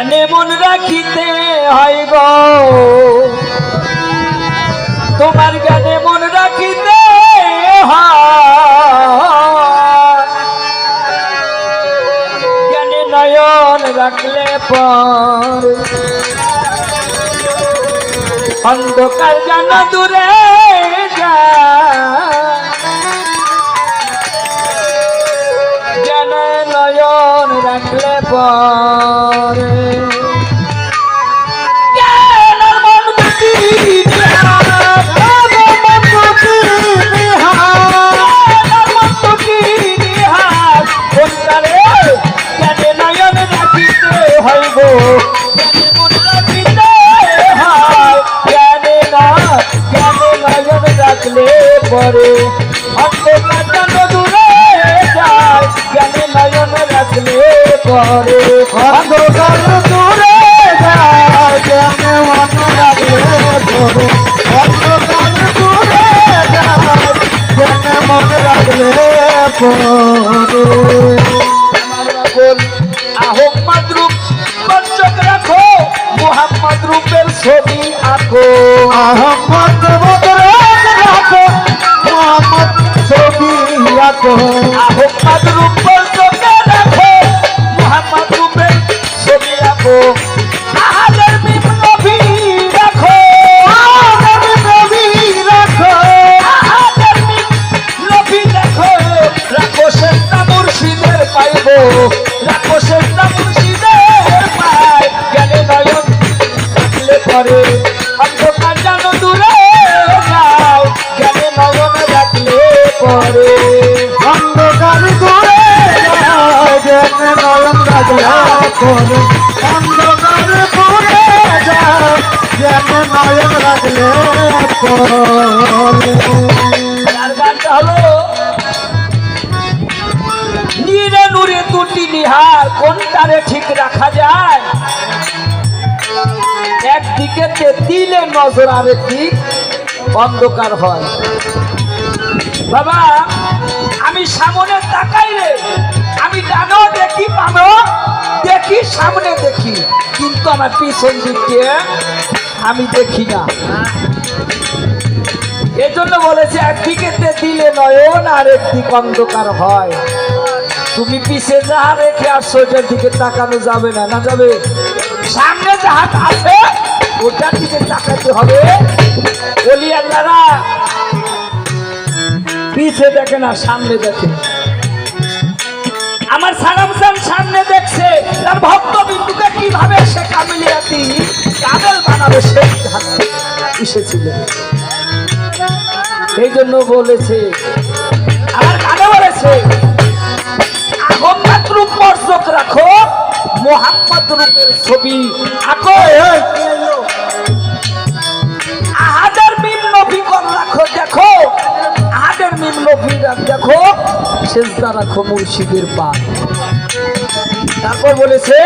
মন রাখিতে হয় গো তোমার জ্ঞানে মন রাখিতে জ্ঞানে নয়ন রাখলে পর। অন্ধকার যেন দূরে যায়। যেন নয়ন রাখলে পরে। রাখলে পরে অন্ধকার দূরে যায় জ্ঞানে মন পরে। আহম্মদ রূপের ছবি আঁকো আহমদ পরে অন্ধকার যেন দূরে যায় জ্ঞানে নয়ন রাখলে পরে। অন্ধকার দূরে যায় জ্ঞানে নয়ন রাখলে পরে অন্ধকার দূরে যায় জ্ঞানে নয়ন রাখলে পরে নিহার, কোনটারে ঠিক রাখা যায়? একদিকে দিলে নজর আরেক দিক অন্ধকার হয়। বাবা, আমি সামনে তাকাই রে। আমি ডানো দেখি পানো দেখি সামনে দেখি। কিন্তু আমার পিছন দিক আমি দেখি না। এজন্য বলেছে, একদিকে দিলে নয়ন আর একদিক অন্ধকার হয়। তুমি পিছে যাহা রেখে আর সোজার দিকে তাকানো যাবে না না যাবে? সামনে যাহা আছে ওটার দিকে তাকাতে হবে? বলি আল্লাহরা, পিছে দেখে না, সামনে দেখে। আমার সালাম সান সামনে দেখছে, তার ভক্ত বিন্দুকে কীভাবে সে কামিলিয়াতি কাবেল বানাবে সে এসেছিলেন এই জন্য বলেছে, আমার কানে বলেছে আহম্মদ রূপ রাখো মোহাম্মদ রূপের ছবি আঁকো। সেজদা রাখো মুর্শিদের পা তারপর বলেছে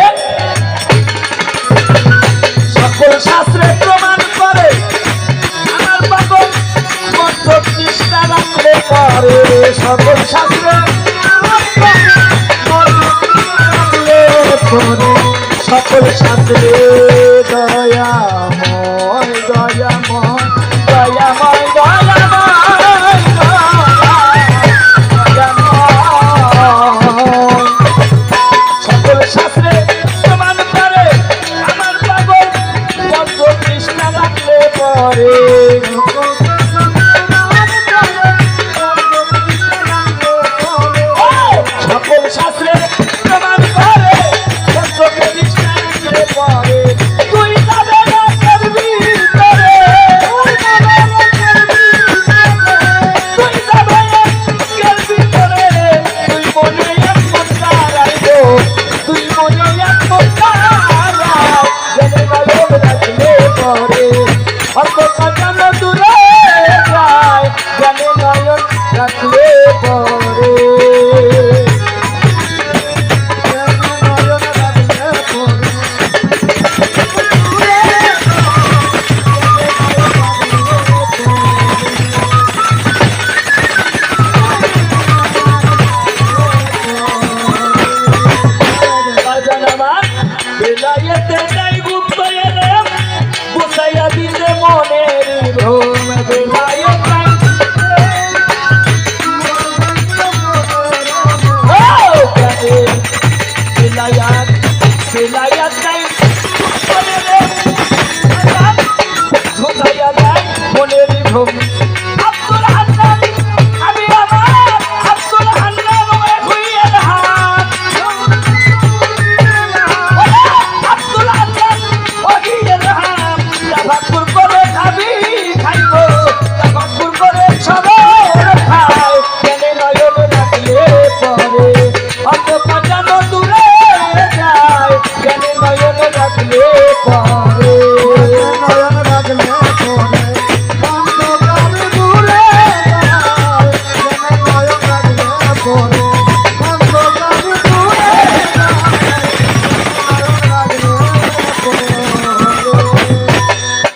Oh.